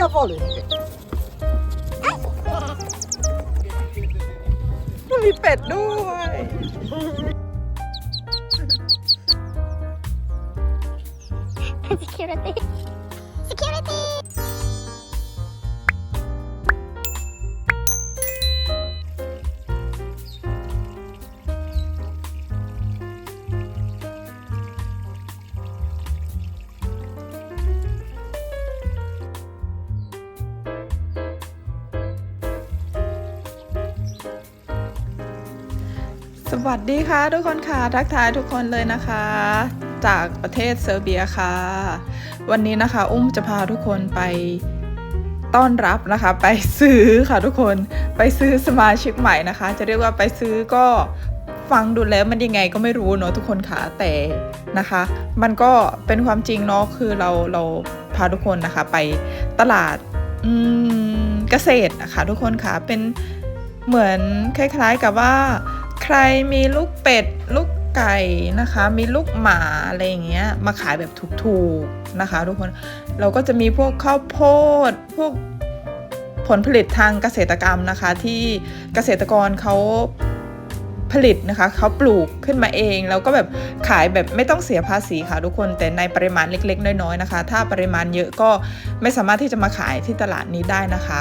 niye yapalım? Ay! มีเป็ดด้วย สวัสดีค่ะทุกคนค่ะทักทายทุกคนเลยนะคะ จากประเทศเซอร์เบียค่ะ วันนี้นะคะ อุ้มจะพาทุกคนไปต้อนรับนะคะ ไปซื้อค่ะทุกคนไปซื้อสมาชิกใหม่นะคะ จะเรียกว่าไปซื้อก็ฟังดูแล้วมันยังไงก็ไม่รู้เนอะทุกคนค่ะแต่นะคะ มันก็เป็นความจริงเนาะคือเราเราพาทุกคนนะคะไปตลาดอืมเกษตรนะคะทุกคนค่ะเป็นเหมือนคล้าย ๆกับว่า ใครมีลูกเป็ด ลูกไก่นะคะ มีลูกหมาอะไรอย่างเงี้ยมาขายแบบถูกๆนะคะ ทุกคนเราก็จะมีพวกข้าวโพดพวกผลผลิตทางเกษตรกรรมนะคะ ที่เกษตรกรเขา ผลิตนะคะเขาปลูกขึ้นมาเอง แล้วก็แบบขายแบบไม่ต้องเสียภาษีค่ะทุกคน แต่ในปริมาณเล็ก ๆ น้อยๆนะคะ ถ้าปริมาณเยอะก็ไม่สามารถที่จะมาขายที่ตลาดนี้ได้นะคะ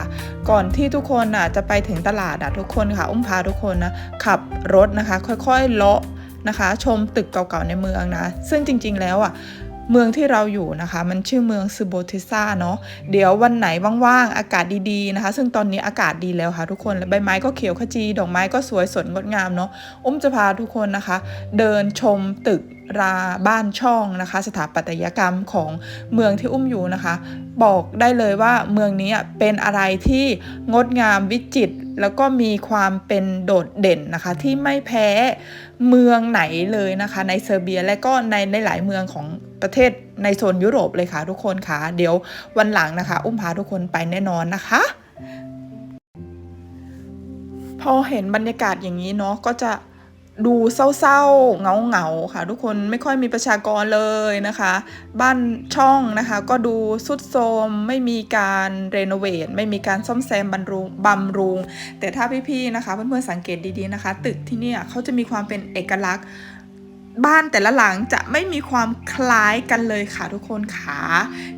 ก่อนที่ทุกคนอะจะไปถึงตลาดอะทุกคนค่ะ อุ้มพาทุกคนนะขับรถนะคะ ค่อยๆเลาะนะคะ ชมตึกเก่าๆในเมืองนะ ซึ่งจริง ๆ แล้วอะ เมืองที่เราอยู่นะคะ มันชื่อเมืองซูโบติซาเนาะเดี๋ยววันไหนว่างๆ อากาศดีๆนะคะ ซึ่งตอนนี้อากาศดีแล้วค่ะทุกคนใบไม้ก็เขียวขจี ดอกไม้ก็สวยสดงดงามเนาะอุ้มจะพาทุกคนนะคะ เดินชมตึกราบ้านช่องนะคะ สถาปัตยกรรมของเมืองที่อุ้มอยู่นะคะ บอกได้เลยว่าเมืองนี้เป็นอะไรที่งดงามวิจิตรแล้วก็มีความเป็นโดดเด่นนะคะ ที่ไม่แพ้เมืองไหนเลยนะคะ ในเซอร์เบียและก็ในในหลายเมืองของประเทศในโซนยุโรปเลยค่ะทุกคนค่ะ เดี๋ยววันหลังนะคะ อุ้มพาทุกคนไปแน่นอนนะคะ พอเห็นบรรยากาศอย่างนี้เนาะก็จะ ดูเศร้าๆเงาๆค่ะ ทุกคนไม่ค่อยมีประชากรเลยนะคะ บ้านช่องนะคะ ก็ดูสุดโทมไม่มีการรีโนเวทไม่มีการซ่อมแซมบำรุงบำรุง แต่ถ้าพี่ๆนะคะเพื่อนๆสังเกตดีๆนะคะ ตึกที่นี่เขาจะมีความเป็นเอกลักษณ์ บ้านแต่ละหลังจะไม่มีความคล้ายกันเลยค่ะทุกคนขา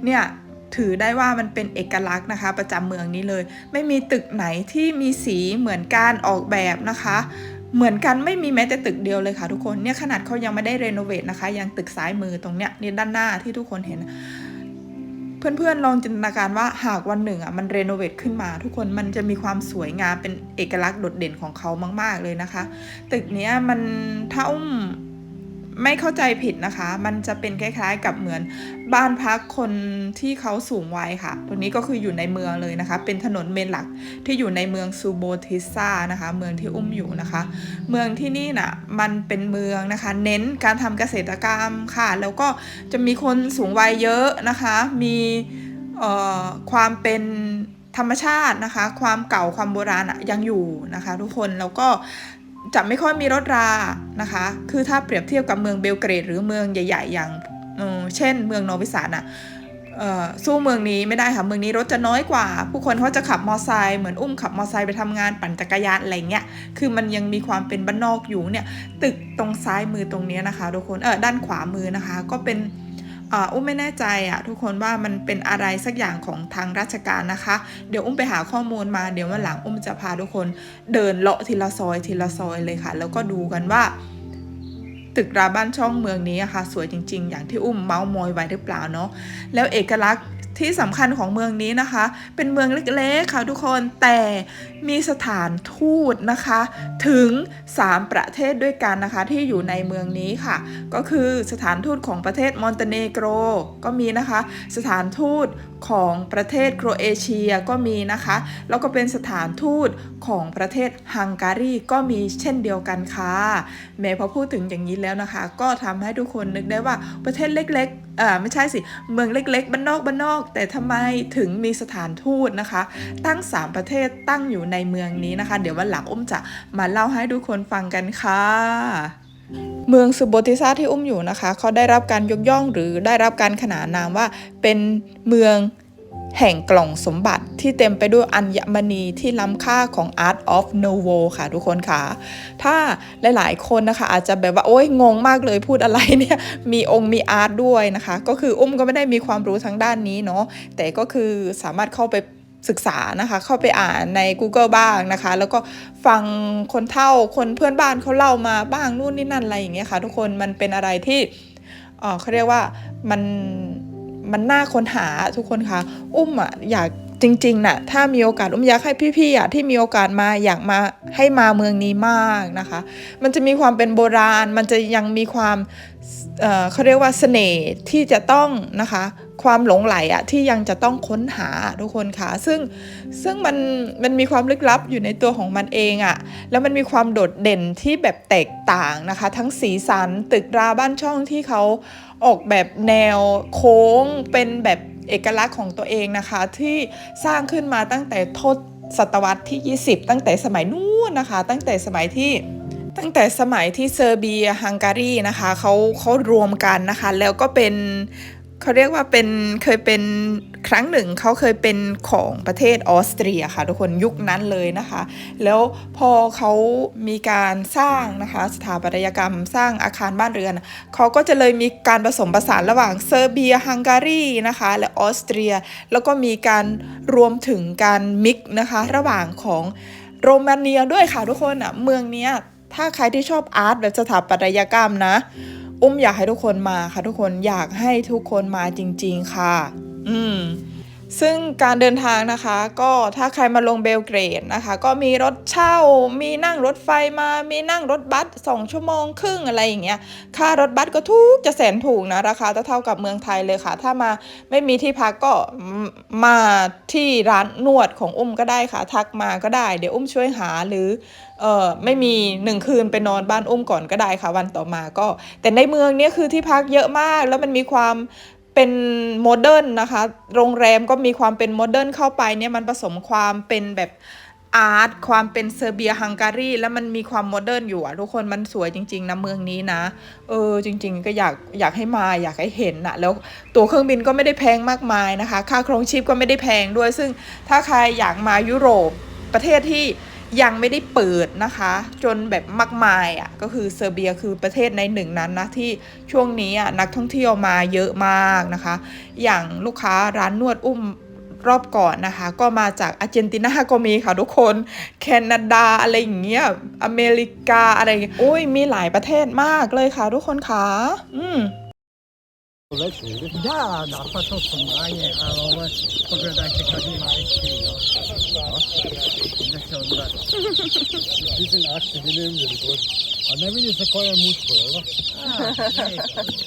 เนี่ยถือได้ว่ามันเป็นเอกลักษณ์นะคะ ประจำเมืองนี้เลย ไม่มีตึกไหนที่มีสีเหมือนการออกแบบนะคะ เหมือนกันไม่มีแม้แต่ตึกเดียวเลยค่ะทุกคนเนี่ยขนาดเขายังไม่ได้เรโนเวทนะคะ ยังตึกซ้ายมือตรงเนี้ยนี่ด้านหน้าที่ทุกคนเห็น เพื่อนๆลองจินตนาการว่าหากวันหนึ่งอะมันเรโนเวทขึ้นมา ทุกคนมันจะมีความสวยงามเป็นเอกลักษณ์โดดเด่นของเขามาก ๆเลยนะคะ ตึกเนี้ยมันถ้าอุ้ม ไม่เข้าใจผิดนะคะ มันจะเป็นคล้ายๆ กับเหมือนบ้านพักคนที่เขาสูงวัยค่ะ ตัวนี้ก็คืออยู่ในเมืองเลยนะคะ เป็นถนนเมนหลักที่อยู่ในเมืองซูโบทิซานะคะ เมืองที่อุ้มอยู่นะคะ เมืองที่นี่น่ะมันเป็นเมืองนะคะ เน้นการทำเกษตรกรรมค่ะ แล้วก็จะมีคนสูงวัยเยอะนะคะ มีเอ่อความเป็นธรรมชาตินะคะ ความเก่าความโบราณยังอยู่นะคะ ทุกคนแล้วก็ จะไม่ค่อยมีรถรานะคะ คือถ้าเปรียบเทียบกับเมืองเบลเกรด หรือเมืองใหญ่ ๆ อย่างเช่น เมืองโนวิสานอะสู้เมืองนี้ไม่ได้ค่ะ เมืองนี้รถจะน้อยกว่า ผู้คนเขาจะขับมอไซค์เหมือนอุ้มขับมอไซค์ไปทำงานปั่นจักรยานอะไรเงี้ย คือมันยังมีความเป็นบ้านนอกอยู่เนี่ย ตึกตรงซ้ายมือตรงนี้นะคะทุกคน เออด้านขวามือนะคะ ก็เป็น อุ้มไม่แน่ใจอะทุกคนว่ามันเป็นอะไรสักอย่างของทางราชการนะคะ เดี๋ยวอุ้มไปหาข้อมูลมาเดี๋ยววันหลังอุ้มจะพาทุกคนเดินเลาะทีละซอยทีละซอยเลยค่ะ แล้วก็ดูกันว่า ตึกราบ้านช่องเมืองนี้อะค่ะ สวยจริง ๆ อย่างที่อุ้มเมาส์มอยไว้หรือเปล่าเนาะแล้วเอกลักษณ์ ที่สำคัญของเมืองนี้นะคะ เป็นเมืองเล็กๆค่ะทุกคนแต่มีสถานทูตนะคะ ถึง 3 ประเทศด้วยกันนะคะที่อยู่ในเมืองนี้ค่ะ ก็คือสถานทูตของประเทศมอนเตเนโกรก็มีนะคะ สถานทูต ของประเทศโครเอเชียก็มีนะคะ แล้วก็เป็นสถานทูตของประเทศฮังการีก็มีเช่นเดียวกันค่ะแม้พอพูดถึงอย่างนี้แล้วนะคะ ก็ทำให้ทุกคนนึกได้ว่าประเทศเล็กๆเอ่อไม่ใช่สิ เมืองเล็กๆบ้านนอกบ้านนอก แต่ทำไมถึงมีสถานทูตนะคะ ตั้ง 3 ประเทศตั้งอยู่ในเมืองนี้นะคะ เดี๋ยววันหลังอุ้มจะมาเล่าให้ทุกคนฟังกันค่ะ เมืองสุโบติซาที่อุ้มอยู่นะคะ เขาได้รับการยกย่องหรือได้รับการขนานนามว่าเป็นเมืองแห่งกล่องสมบัติที่เต็มไปด้วยอัญมณีที่ล้ำค่าของ Art of Nouveau ค่ะทุกคนค่ะ ถ้าหลายๆ คนนะคะ อาจจะแบบว่า โอ๊ยงงมากเลยพูดอะไรเนี่ย มีองค์มีอาร์ตด้วยนะคะ ก็คืออุ้มก็ไม่ได้มีความรู้ทางด้านนี้เนาะแต่ก็คือสามารถเข้าไป ศึกษานะคะ เข้าไปอ่านใน Google บ้างนะคะ แล้วก็ฟังคนเฒ่าคนเพื่อนบ้านเขาเล่ามาบ้างนู่นนี่นั่นอะไรอย่างเงี้ยค่ะ ทุกคนมันเป็นอะไรที่เขาเรียกว่ามันมันน่าค้นหาทุกคนคะอุ้มอะอยากจริงๆน่ะถ้ามีโอกาสอุ้มอยากให้พี่ๆอะที่มีโอกาสมาอยากมาให้มาเมืองนี้มากนะคะ มันจะมีความเป็นโบราณ มันจะยังมีความเเขาเรียกว่าเสน่ห์ที่จะต้องนะคะ ความหลงไหลอะที่ยังจะต้องค้นหาทุกคนค่ะ ซึ่งซึ่งมันมันมีความลึกลับอยู่ในตัวของมันเองอะแล้วมันมีความโดดเด่นที่แบบแตกต่างนะคะ ทั้งสีสันตึกราบ้านช่องที่เขาออกแบบแนวโค้งเป็นแบบเอกลักษณ์ของตัวเองนะคะ ที่สร้างขึ้นมาตั้งแต่ทศตวรรษที่ 20 ตั้งแต่สมัยนู้นนะคะ ตั้งแต่สมัยที่ตั้งแต่สมัยที่เซอร์เบียฮังการีนะคะเขาเขารวมกันนะคะ แล้วก็เป็น เขาเรียกว่าเป็นเคยเป็นครั้งหนึ่งเขาเคยเป็นของประเทศออสเตรียค่ะทุกคนยุคนั้นเลยนะคะ แล้วพอเขามีการสร้างนะคะสถาปัตยกรรมสร้างอาคารบ้านเรือนเขาก็จะเลยมีการผสมผสานระหว่างเซอร์เบียฮังการีนะคะและออสเตรีย แล้วก็มีการรวมถึงการมิกนะคะ ระหว่างของโรมาเนียด้วยค่ะทุกคนอะเมืองเนี้ยถ้าใครที่ชอบอาร์ตแบบสถาปัตยกรรมนะ อุ้มอยากให้ทุกคนมาค่ะทุกคนอยากให้ทุกคนมาจริง ๆ ค่ะ อืม ซึ่งการเดินทางนะคะก็ถ้าใครมาลงเบลเกรดนะคะ ก็มีรถเช่า มีนั่งรถไฟมา มีนั่งรถบัสสองชั่วโมงครึ่งอะไรอย่างเงี้ยค่ารถบัสก็ทุกจะแสนถูกนะราคาเท่าๆกับเมืองไทยเลยค่ะ ถ้ามาไม่มีที่พักก็มมาที่ร้านนวดของอุ้มก็ได้ค่ะทักมาก็ได้ เดี๋ยวอุ้มช่วยหาหรือเออไม่มีหนึ่งคืนไปนอนบ้านอุ้มก่อนก็ได้ค่ะ วันต่อมาก็ แต่ในเมืองเนี้ยคือที่พักเยอะมากแล้วมันมีความ เป็นโมเดิร์นนะคะ โรงแรมก็มีความเป็นโมเดิร์นเข้าไปเนี่ยมันผสมความเป็นแบบอาร์ตความเป็นเซอร์เบียฮังการีแล้วมันมีความโมเดิร์นอยู่อะทุกคนมันสวยจริง ๆนะเมืองนี้นะ เออจริง ๆ ก็อยากอยากให้มาอยากให้เห็นอะแล้วตั๋วเครื่องบินก็ไม่ได้แพงมากมายนะคะ ค่าครองชีพก็ไม่ได้แพงด้วย ซึ่งถ้าใครอยากมายุโรปประเทศที่ ยังไม่ได้เปิดนะคะ จนแบบมากมายอะก็คือเซอร์เบียคือประเทศในหนึ่งนั้นนะที่ช่วงนี้อะนักท่องเที่ยวมาเยอะมากนะคะ อย่างลูกค้าร้านนวดอุ้มรอบก่อนนะคะ ก็มาจากอาร์เจนตินาก็มีค่ะทุกคนแคนาดาอะไรอย่างเงี้ยอเมริกาอะไรอย่างเงี้ยอุ้ยมีหลายประเทศมากเลยค่ะทุกคนค่ะอืม Da, da, pa to su manje, ali ovo, pogledajte kad ima ekstrio. Da se odvrati. Ti si naši, vi ne vidjeli god. A ne vidi se koje je muško, jel da?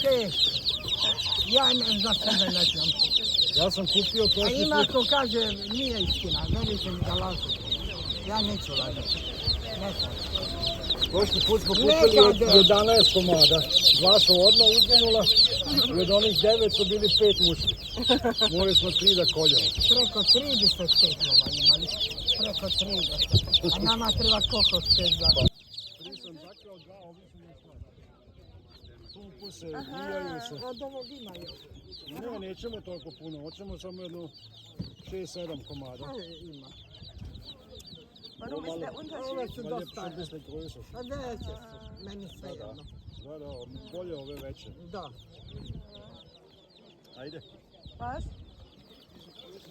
Te, ja ne, za sebe ne znam. Ja sam kupio A prošli ima put. ko kaže, nije istina, verujte mi da lažu. Ja neću lažati. Ne znam. Prošli put smo Neka kupili od da. 11 komada. Dva su odmah uzginula i od onih devet su bili pet muški. Morali smo tri da koljemo. Preko 30 steklova imali. Preko 30. A nama treba koliko spet za... Tri sam zaklao, dva ovi su još mali. Tuku se, ubijaju se. Od ovog imaju. Ne, nećemo toliko puno, hoćemo samo jedno 6-7 komada. E, ima. Ovo malo, Ove su dosta. 15 größer. Pa veće su, meni sve jedno. Da, da, bolje ove veće. Da. Ajde. Was?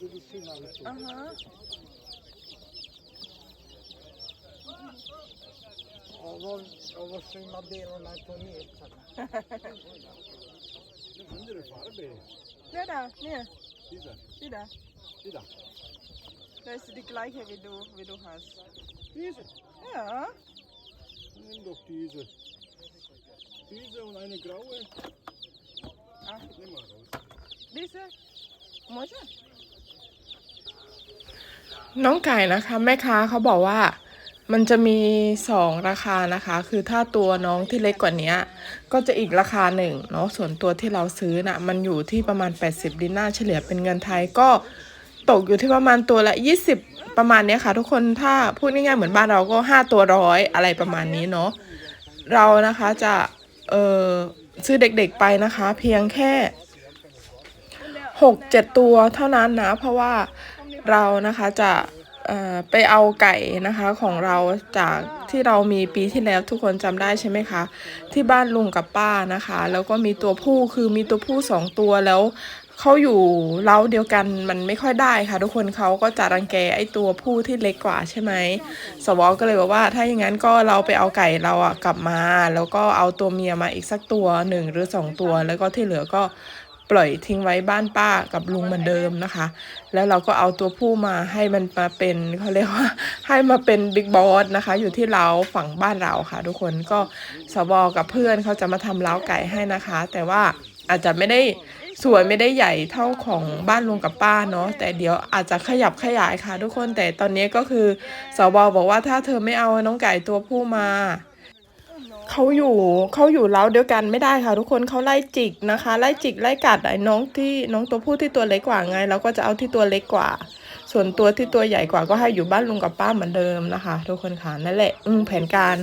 Više. Aha. Ovo, ovo što ima bijelo na to nije crno. Andere Farbe. Ja, da, nee, Dieser, die da. dieser. Das ist die gleiche wie du, wie du hast. Diese. Ja. Nimm doch diese. Diese und eine graue. Ach. Nimm mal raus. Diese? Može? น้องไก่นะคะ แม่ค้าเขาบอกว่า มันจะมีสองราคานะคะ คือถ้าตัวน้องที่เล็กกว่านี้ก็จะอีกราคาหนึ่งเนาะ ส่วนตัวที่เราซื้อน่ะ มันอยู่ที่ประมาณ 80ดินาร์เฉลี่ยเป็นเงินไทยก็ตกอยู่ที่ประมาณตัวละ 20 ประมาณนี้ค่ะ ทุกคนถ้าพูดง่ายๆเหมือนบ้านเราก็ 5 ตัวร้อยอะไรประมาณนี้เนาะ เรานะคะจะเออซื้อเด็กๆไปนะคะ เพียงแค่หกเจ็ดตัวเท่านั้นนะ เพราะว่าเรานะคะจะ ไปเอาไก่นะคะของเราจากที่เรามีปีที่แล้วทุกคนจำได้ใช่ไหมคะ ที่บ้านลุงกับป้านะคะ แล้วก็มีตัวผู้คือมีตัวผู้สองตัวแล้วเขาอยู่เล้าเดียวกันมันไม่ค่อยได้ค่ะ ทุกคนเขาก็จะรังแกไอ้ตัวผู้ที่เล็กกว่าใช่ไหมสวอก็เลยบอกว่า ถ้าอย่างนั้นก็เราไปเอาไก่เราอะกลับมา แล้วก็เอาตัวเมียมาอีกสักตัวหนึ่งหรือสองตัว แล้วก็ที่เหลือก็ ปล่อยทิ้งไว้บ้านป้ากับลุงเหมือนเดิมนะคะ แล้วเราก็เอาตัวผู้มาให้มันมาเป็นเขาเรียกว่าให้มาเป็นบิ๊กบอสนะคะ อยู่ที่เราฝั่งบ้านเราค่ะ ทุกคนก็สวอกับเพื่อนเขาจะมาทำเล้าไก่ให้นะคะ แต่ว่าอาจจะไม่ได้สวยไม่ได้ใหญ่เท่าของบ้านลุงกับป้าเนาะแต่เดี๋ยวอาจจะขยับขยายค่ะ ทุกคนแต่ตอนนี้ก็คือสวบอกว่าถ้าเธอไม่เอาน้องไก่ตัวผู้มา เขาอยู่เขาอยู่เล้าเดียวกันไม่ได้ค่ะ ทุกคนเขาไล่จิกนะคะ ไล่จิกไล่กัดไอ้น้องที่น้องตัวผู้ที่ตัวเล็กกว่าไงเราก็จะเอาที่ตัวเล็กกว่า ส่วนตัวที่ตัวใหญ่กว่าก็ให้อยู่บ้านลุงกับป้าเหมือนเดิมนะคะ ทุกคนค่ะนั่นแหละอืมแผนการ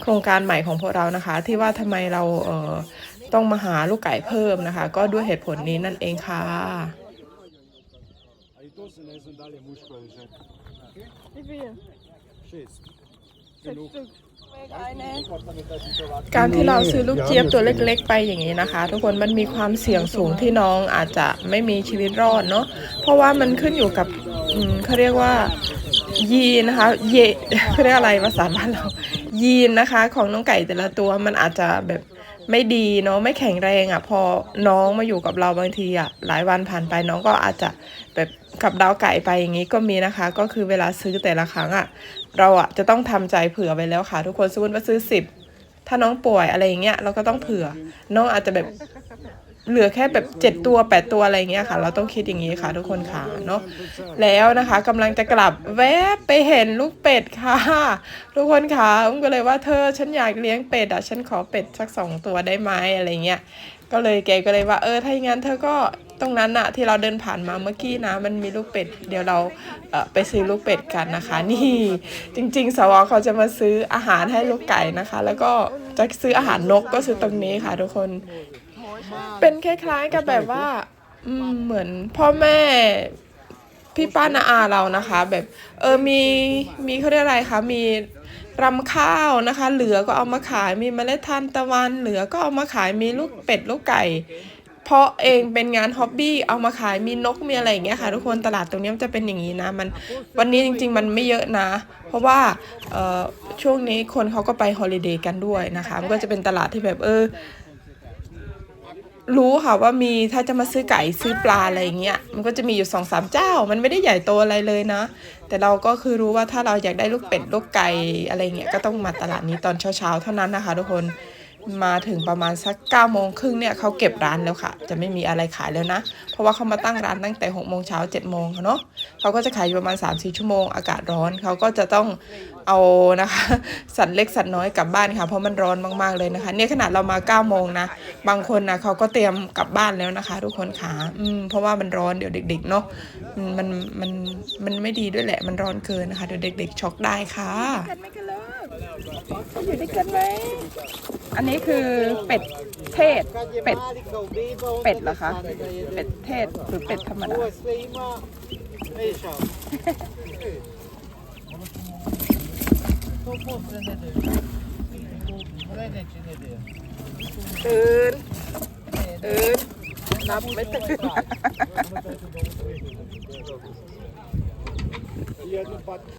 โครงการใหม่ของพวกเรานะคะ ที่ว่าทำไมเราเอ่อต้องมาหาลูกไก่เพิ่มนะคะ ก็ด้วยเหตุผลนี้นั่นเองค่ะ A i การที่เราซื้อลูกเจี๊ยบตัวเล็กๆ ไปอย่างนี้นะคะ ทุกคนมันมีความเสี่ยงสูงที่น้องอาจจะไม่มีชีวิตรอดเนาะเพราะว่ามันขึ้นอยู่กับเขาเรียกว่ายีนนะคะเยเขาเรียกอะไรภาษาบ้านเรา ยีนนะคะ ของน้องไก่แต่ละตัวมันอาจจะแบบไม่ดีเนาะไม่แข็งแรงอะ่ะ พอน้องมาอยู่กับเราบางทีอะ่ะหลายวันผ่านไปน้องก็อาจจะแบบ กับดาวไก่ไปอย่างนี้ก็มีนะคะ ก็คือเวลาซื้อแต่ละครั้งอะ่ะ เราอะจะต้องทำใจเผื่อไว้แล้วค่ะ ทุกคนสมมติว่าซื้อสิบถ้าน้องป่วยอะไรอย่างเงี้ยเราก็ต้องเผื่อ น้องอาจจะแบบเหลือแค่แบบเจ็ดตัวแปดตัวอะไรอย่างเงี้ยค่ะ เราต้องคิดอย่างนี้ค่ะ ทุกคนค่ะเนาะแล้วนะคะกำลังจะกลับแวบไปเห็นลูกเป็ดค่ะ ทุกคนค่ะอุ้มก็เลยว่าเธอฉันอยากเลี้ยงเป็ดอะฉันขอเป็ดสักสองตัวได้ไหมอะไรเงี้ยก็เลยแกก็เลยว่าเออถ้าอย่างนั้นเธอก็ ตรงนั้นอะที่เราเดินผ่านมาเมื่อกี้นะมันมีลูกเป็ด เดี๋ยวเราเออไปซื้อลูกเป็ดกันนะคะ นี่จริง ๆ สวเขาจะมาซื้ออาหารให้ลูกไก่นะคะ แล้วก็จะซื้ออาหารนกก็ซื้อตรงนี้ค่ะทุกคน เป็นคล้ายๆกับแบบว่าเหมือนพ่อแม่พี่ป้านาอาเรานะคะ แบบเออมีมีเขาเรียกอะไรคะมีรำข้าวนะคะ เหลือก็เอามาขายมีเมล็ดทานตะวันเหลือก็เอามาขายมีลูกเป็ดลูกไก่ เพราะเองเป็นงานฮ็อบบี้เอามาขายมีนกมีอะไรอย่างเงี้ยค่ะ ทุกคนตลาดตรงนี้มันจะเป็นอย่างนี้นะมันวันนี้จริง ๆ มันไม่เยอะนะ เพราะว่าช่วงนี้คนเขาก็ไปฮอลิเดย์กันด้วยนะคะมันก็จะเป็นตลาดที่แบบเออรู้ค่ะว่ามีถ้าจะมาซื้อไก่ซื้อปลาอะไรอย่างเงี้ยมันก็จะมีอยู่สองสามเจ้า มันไม่ได้ใหญ่โตอะไรเลยนะ แต่เราก็คือรู้ว่าถ้าเราอยากได้ลูกเป็ดลูกไก่อะไรเงี้ยก็ต้องมาตลาดนี้ตอนเช้าๆเท่านั้นนะคะ ทุกคน มาถึงประมาณสัก9ก้าโมงครึ่งเนี่ยเขาเก็บร้านแล้วค่ะ จะไม่มีอะไรขายแล้วนะ เพราะว่าเขามาตั้งร้านตั้งแต่6กโมงเช้าเจ็ดโมงเนาะเขาก็จะขายอยู่ประมาณ3ามสี่ชั่วโมงอากาศร้อนเขาก็จะต้องเอานะคะ สัตว์เล็กสัตว์น้อยกลับบ้านค่ะ เพราะมันร้อนมากๆเลยนะคะ เนี่ยขนาดเรามา9ก้าโมงนะบางคนนะเขาก็เตรียมกลับบ้านแล้วนะคะ ทุกคนค่ะอืมเพราะว่ามันร้อนเดี๋ยวเด็ก ๆ เนาะมมันมันมันไม่ดีด้วยแหละมันร้อนเกินนะคะเดี๋ยวเด็ก ๆช็อกได้ค่ะ อยู่ด้วยกันไหมอันนี้คือเป็ดเทศ เป็ด เป็ดเหรอคะ เป็ดเทศหรือเป็ดธรรมดา sve ima, vidiš ovo. To posle ne daju. Sledeće nedelje. ตื่น ตื่น นับไม่ตื่น I jednu patku.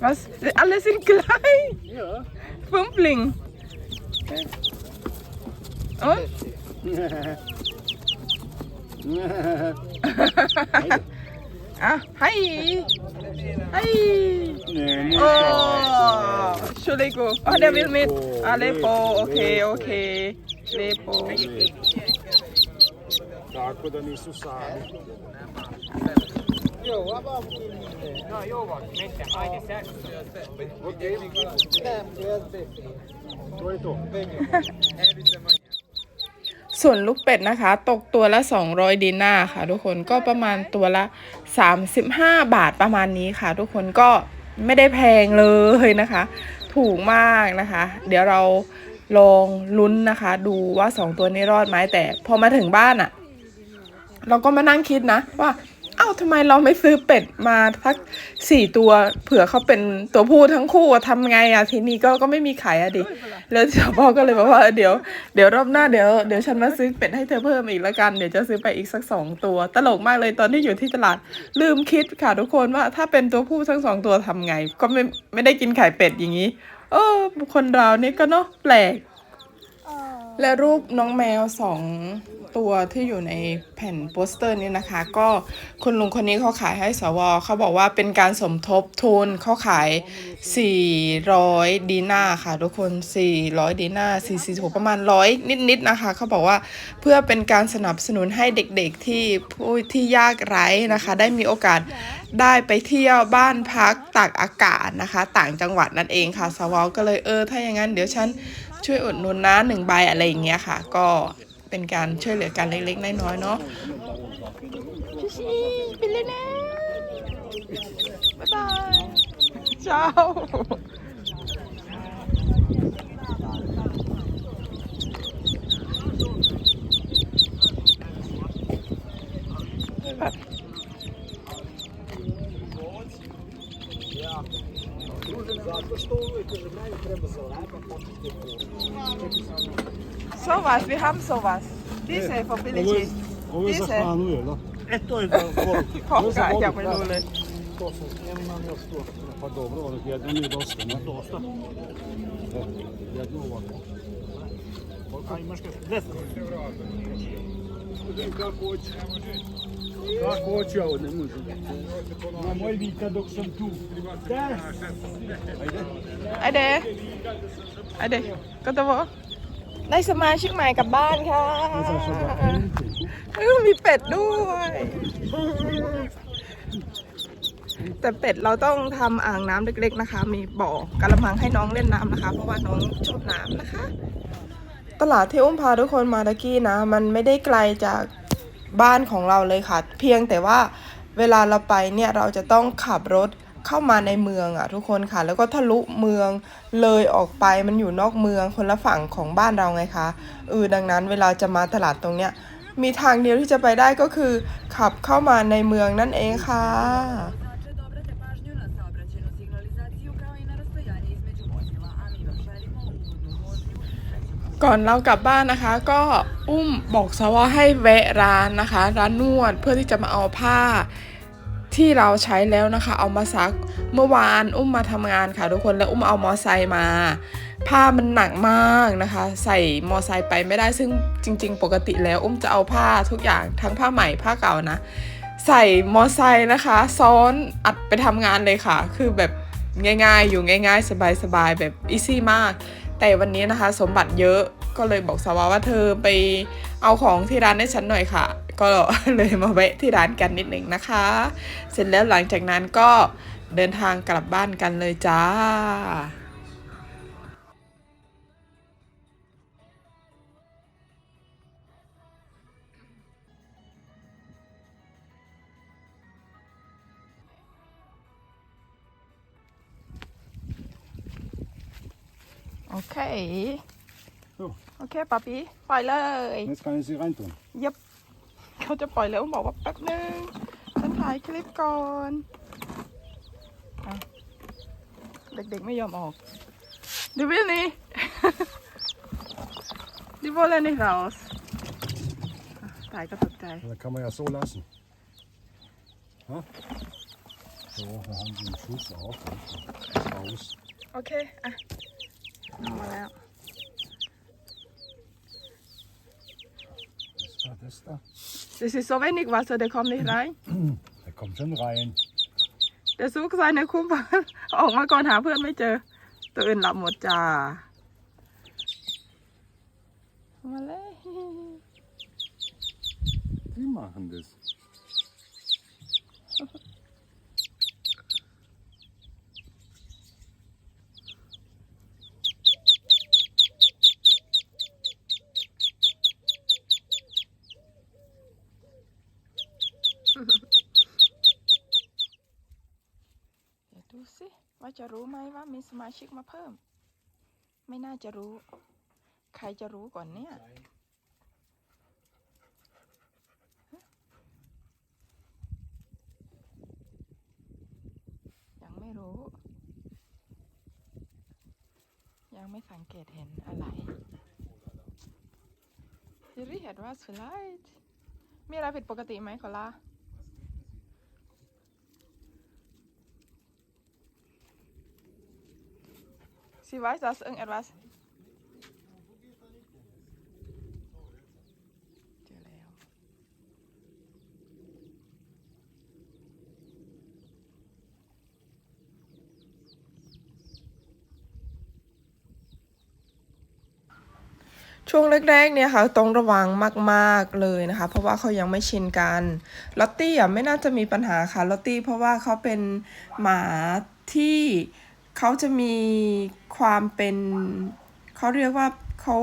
Was? Alle sind gleich. Ja. Fünfling. Und? Ah, hi. Hi. Oh, Entschuldigung. Oh, der will mit. Aleppo, okay, okay. Aleppo. Tako da nisu sami. Jo, a babu ti nije. No, joo, mennään. Ai, sä. Ne, ja se. To je to. ส่วนลูกเป็ดนะคะ ตกตัวละ 200ดีน่าค่ะ ทุกคนก็ประมาณตัวละ 35 บาทประมาณนี้ค่ะ ทุกคนก็ไม่ได้แพงเลยนะคะ ถูกมากนะคะ เดี๋ยวเราลองลุ้นนะคะ ดูว่าสองตัวนี้รอดไหมแต่พอมาถึงบ้านอะ เราก็มานั่งคิดนะว่าเอ้าทำไมเราไม่ซื้อเป็ดมาสักสี่ตัวเผื่อเขาเป็นตัวผู้ทั้งคู่ทำไงอะทีนี้ก็ก็ไม่มีขายอะดิแล้วเจ้าพ่อก็เลยบอกว่าเดี๋ยวเดี๋ยวรอบหน้าเดี๋ยวเดี๋ยวฉันมาซื้อเป็ดให้เธอเพิ่มอีกละกันเดี๋ยวจะซื้อไปอีกสักสองตัว ตลกมากเลยตอนที่อยู่ที่ตลาดลืมคิดค่ะทุกคนว่าถ้าเป็นตัวผู้ทั้งสองตัวทำไง ก็ไม่ไม่ได้กินไข่เป็ดอย่างนี้ เออคนเรานี่ก็เนาะแปลก และรูปน้องแมวสองตัวที่อยู่ในแผ่นโปสเตอร์นี้นะคะ ก็คุณลุงคนนี้เขาขายให้สวเขาบอกว่าเป็นการสมทบทุนเขาขาย 400 ดีนาค่ะ ทุกคน 400 ดีนา446ประมาณร้อยนิดๆนะคะเขาบอกว่าเพื่อเป็นการสนับสนุนให้เด็กๆที่ผู้ที่ยากไร้นะคะ ได้มีโอกาสได้ไปเที่ยวบ้านพักตากอากาศนะคะ ต่างจังหวัดนั่นเองค่ะ สวก็เลยเออถ้าอย่างนั้นเดี๋ยวฉัน ช่วยอดนุนนะหนึ่งใบอะไรอย่างเงี้ยค่ะ ก็เป็นการช่วยเหลือกันเล็กๆน้อยๆเนาะพี่ชีไปเลยนะบ๊ายบายเจ้า sowas wir haben sowas diese for villages Ovo je za Dice? hranu, je, da? E, to je za poruke. ของขายอยากไปดูเลย To sam, imam još to. Pa dobro, ali jedno mi je dosta, ne? Dosta. E, jedno ovako. A imaš kad 200. Kako hoće. Kako hoće, ovo ne može. Na moj vika dok sam tu. Da. Ajde. ไอเดไอเดก็จะบอกได้สมาชิกใหม่กลับบ้านค่ะเออมีเป็ดด้วย แต่เป็ดเราต้องทำอ่างน้ำเล็ก ๆ นะคะ มีบ่อกระมังให้น้องเล่นน้ำนะคะ เพราะว่าน้องชอบน้ำนะคะ ตลาดที่อุ้มพาทุกคนมาตะกี้นะ มันไม่ได้ไกลจากบ้านของเราเลยค่ะ เพียงแต่ว่าเวลาเราไปเนี่ยเราจะต้องขับรถเข้ามาในเมืองอะทุกคนค่ะ แล้วก็ทะลุเมืองเลยออกไปมันอยู่นอกเมืองคนละฝั่งของบ้านเราไงคะเออดังนั้นเวลาจะมาตลาดตรงเนี้ยมีทางเดียวที่จะไปได้ก็คือ ขับเข้ามาในเมืองนั่นเองค่ะ ก่อนเรากลับบ้านนะคะ ก็อุ้มบอกซะว่าให้แวะร้านนะคะ ร้านนวดเพื่อที่จะมาเอาผ้าที่เราใช้แล้วนะคะ เอามาซักเมื่อวานอุ้มมาทำงานค่ะทุกคนแล้วอุ้มเอามอไซค์มา ผ้ามันหนักมากนะคะ ใส่มอไซค์ไปไม่ได้ซึ่งจริง ๆ ปกติแล้ว อุ้มจะเอาผ้าทุกอย่างทั้งผ้าใหม่ผ้าเก่านะ ใส่มอไซค์นะคะ ซ้อนอัดไปทำงานเลยค่ะ คือแบบง่าย ๆ อยู่ง่าย ๆ สบายๆแบบอีซี่มาก แต่วันนี้นะคะสมบัติเยอะก็เลยบอกสาวาว่าเธอไปเอาของที่ร้านให้ฉันหน่อยค่ะ ก็เลยมาแวะที่ร้านกันนิดหนึ่งนะคะ เสร็จแล้วหลังจากนั้นก็เดินทางกลับบ้านกันเลยจ้า โอเคโอ้โอเคป๊าปีปล่อยเลย Jetzt kann ich sie reintun. ยับเขาจะปล่อยแล้วบอกว่าแป๊บนึงฉันถ่ายคลิปก่อนอะเด็กๆไม่ยอมออก Du vill ni? Die wollen nicht raus. อะตายก็ตกใจ Da kann man ja so lassen. Ha? So, da haben sie den Schutz auch. Raus. โอเค อะ เอามาแล้ว Das war das da. Das ist so wenig Wasser, der kommt nicht rein. Der kommt schon rein. Der sucht seine Kumpel ออกมาก่อนหาเพื่อนไม่เจอ ตัวอื่นหลับหมดจ้า มาเลย Die machen das. ว่าจะรู้ไหมว่ามีสมาชิกมาเพิ่ม ไม่น่าจะรู้ ใครจะรู้ก่อนเนี่ย ยังไม่รู้ ยังไม่สังเกตเห็นอะไรซิริเห็นว่าสไลด์มีอะไรผิดปกติไหมขอลา Sie weiß, dass irgendetwas. เจอแล้ว ช่วงแรกๆเนี่ยค่ะต้องระวังมากๆเลยนะคะ เพราะว่าเขายังไม่ชินกันลอตตี้อะไม่น่าจะมีปัญหาค่ะลอตตี้เพราะว่าเขาเป็นหมาที่ เขาจะมีความเป็นเขาเรียกว่าเขา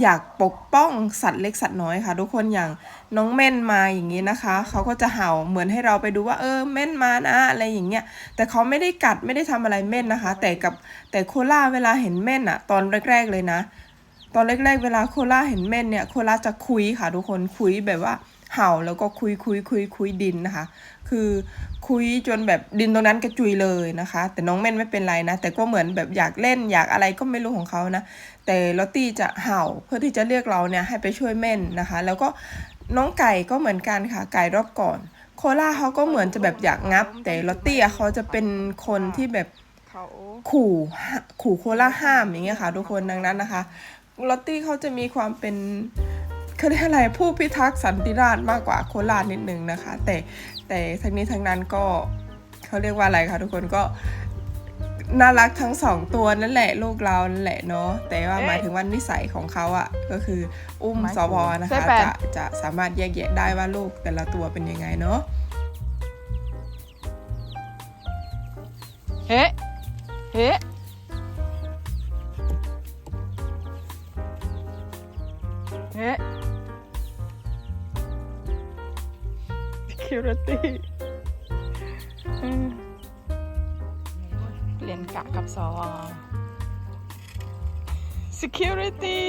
อยากปกป้องสัตว์เล็กสัตว์น้อยค่ะ ทุกคนอย่างน้องเม่นมาอย่างนี้นะคะ เขาก็จะเห่าเหมือนให้เราไปดูว่าเออเม่นมานะอะไรอย่างเงี้ยแต่เขาไม่ได้กัดไม่ได้ทำอะไรเม่นนะคะ แต่กับแต่โคล่าเวลาเห็นเม่นอะตอนแรก ๆเลยนะ ตอนแรกๆ เวลาโคล่าเห็นเม่นเนี่ยโคล่าจะคุยค่ะทุกคนคุยแบบว่า เห่าแล้วก็คุยคุยคุยคุยดินนะคะ คือคุยจนแบบดินตรงนั้นกระจุยเลยนะคะ แต่น้องเม่นไม่เป็นไรนะ แต่ก็เหมือนแบบอยากเล่นอยากอะไรก็ไม่รู้ของเขานะ แต่ลอตตี้จะเห่าเพื่อที่จะเรียกเราเนี่ยให้ไปช่วยเม่นนะคะ แล้วก็น้องไก่ก็เหมือนกันค่ะ ไก่รอบก่อน โคล่าเขาก็เหมือนจะแบบอยากงับ แต่ลอตตี้อะเขาจะเป็นคนที่แบบขาขู่ขู่โคล่าห้ามอย่างเงี้ยค่ะ ทุกคนดังนั้นนะคะลอตตี้เขาจะมีความเป็น เขาเรียกอะไรผู้พิทักษ์สันติราษฎร์มากกว่าโคราชนิดนึงนะคะ แต่แต่ทั้งนี้ทั้งนั้นก็เขาเรียกว่าอะไรคะทุกคนก็น่ารักทั้งสองตัวนั่นแหละลูกเรานั่นแหละเนาะแต่ว่าหมายถึงว่านิสัยของเขาอะ่ะก็คืออุ้มสวนะคะจะจะสามารถแยกแยะได้ว่าลูกแต่ละตัวเป็นยังไงเนาะเฮ้เฮ้เฮ้ security อืมเรียนกะกับสว security